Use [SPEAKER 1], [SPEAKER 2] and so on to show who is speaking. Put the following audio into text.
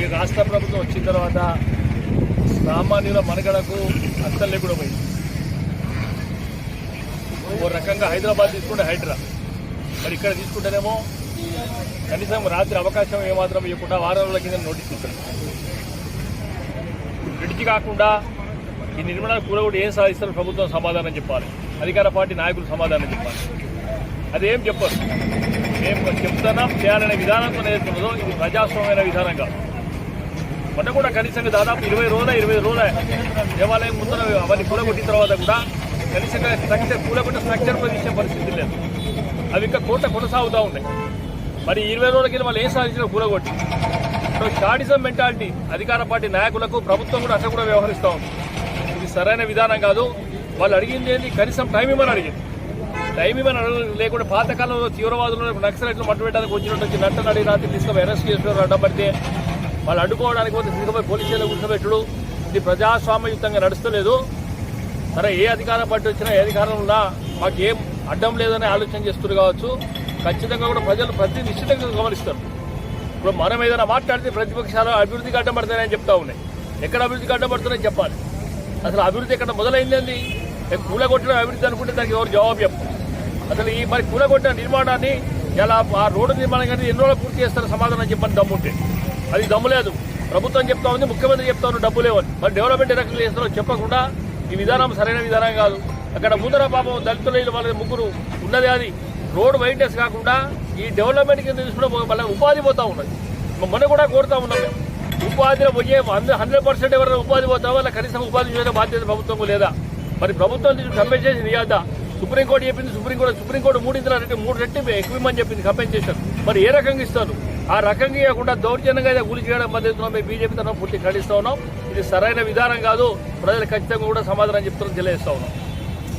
[SPEAKER 1] ఈ రాష్ట్ర ప్రభుత్వం వచ్చిన తర్వాత సామాన్యుల మనగడకు అర్థం లేకుండా పోయింది. ఓ రకంగా హైదరాబాద్ తీసుకుంటే హైడ్రా. మరి ఇక్కడ తీసుకుంటేనేమో కనీసం రాత్రి అవకాశం ఏమాత్రం ఇవ్వకుండా వారం రోజుల కింద నోటీస్ ఇస్తారు విడిచి కాకుండా ఈ నిర్మాణాలు కూడా ఏం సాధిస్తారు ప్రభుత్వం సమాధానం చెప్పాలి. అధికార పార్టీ నాయకులు సమాధానం చెప్పాలి. అదేం చెప్పరు. మేము చెప్తున్నాం చేయాలనే విధానంతో నేర్చుకున్నదో ఇది ప్రజాస్వామ్యమైన విధానం కాదు. మొన్న కూడా కనీసంగా దాదాపు ఇరవై రోజుల ఇరవై రోజుల దేవాలయం ముందర అవన్నీ కూలగొట్టిన తర్వాత కూడా కనీసంగా స్ట్రక్చర్ కూలగొట్టిన స్ట్రక్చర్ ప్రవేశించే పరిస్థితి లేదు. అవి ఇంకా కోట కొనసాగుతూ ఉన్నాయి. మరి ఇరవై రోజుల కింద వాళ్ళు ఏం సాధించిన కూలగొట్టి. సో షాడిజం మెంటాలిటీ అధికార పార్టీ నాయకులకు ప్రభుత్వం కూడా అట్లా కూడా వ్యవహరిస్తూ ఉంది. ఇది సరైన విధానం కాదు. వాళ్ళు అడిగింది ఏంటి కనీసం టైం ఇవ్వమని అడిగింది. టైం ఇవ్వని అడగ- లేకుండా పాతకాలంలో తీవ్రవాదులు నక్సలైట్లు మట్టుపెట్టడానికి వచ్చినట్టు వచ్చి నట్ట నడి రాత్రి తీసుకొని అరెస్ట్ చేసిన అడ్డపడితే వాళ్ళు అడ్డుకోవడానికి పోతే తీసుకుపోయి పోలీసులు స్టేషన్లో కూర్చోబెట్టుడు ఇది ప్రజాస్వామ్యయుతంగా నడుస్తలేదు. సరే ఏ అధికారం పట్టి వచ్చినా ఏ అధికారం ఉన్నా మాకు ఏం అడ్డం లేదని ఆలోచన చేస్తున్నారు కావచ్చు. ఖచ్చితంగా కూడా ప్రజలు ప్రతి నిశ్చితంగా గమనిస్తారు. ఇప్పుడు మనం ఏదైనా మాట్లాడితే ప్రతిపక్షాలు అభివృద్ధికి అడ్డం పడతాయని చెప్తా ఉన్నాయి. ఎక్కడ అభివృద్ధికి అడ్డం పడుతున్నాయని చెప్పాలి. అసలు అభివృద్ధి ఎక్కడ మొదలైందండి? కూలగొట్టిన అభివృద్ధి అనుకుంటే దానికి ఎవరు జవాబు చెప్పు అసలు ఈ మరి కూలగొట్టిన నిర్మాణాన్ని ఇలా ఆ రోడ్డు నిర్మాణం కానీ ఎన్ని రోజులు పూర్తి చేస్తారు సమాధానం చెప్పని దమ్ముంటే. అది దమ్ములేదు ప్రభుత్వం చెప్తా ఉంది ముఖ్యమంత్రి చెప్తా ఉంది డబ్బు లేవని. మరి డెవలప్మెంట్ ఏ రకంగా చేస్తారో చెప్పకుండా ఈ విధానం సరైన విధానం కాదు. అక్కడ ముందర పాపం దళితుల వాళ్ళ ముగ్గురు ఉన్నది అది. రోడ్ వైట్నెస్ కాకుండా ఈ డెవలప్మెంట్ కింద తీసుకుంటే మళ్ళీ ఉపాధి పోతా ఉన్నది. మొన్న కూడా కోరుతా ఉన్నాం మేము. ఉపాధిలో పోయే హండ్రెడ్ పర్సెంట్ ఎవరైనా ఉపాధి పోతా వాళ్ళ కనీసం ఉపాధి చేసే బాధ్యత ప్రభుత్వం లేదా? మరి ప్రభుత్వం తీసుకు చేసి ఇవ్వద్దా సుప్రీంకోర్టు చెప్పింది సుప్రీంకోర్టు సుప్రీంకోర్టు మూడు ఇంతల రెట్టి మూడు రెట్టి ఎక్కువమని ఇవ్వమని చెప్పింది కంపెన్సేషన్. మరి ఏ రకంగా ఇస్తారు? ఆ రకంగా ఇవ్వకుండా దౌర్జన్యంగా అయితే కూలి చేయడం మద్దతున్నాం మేము బీజేపీ తరఫున పూర్తి ఖండిస్తా ఉన్నాం. ఇది సరైన విధానం కాదు. ప్రజలు ఖచ్చితంగా కూడా సమాధానం చెప్తున్నాం తెలియజేస్తా ఉన్నాం.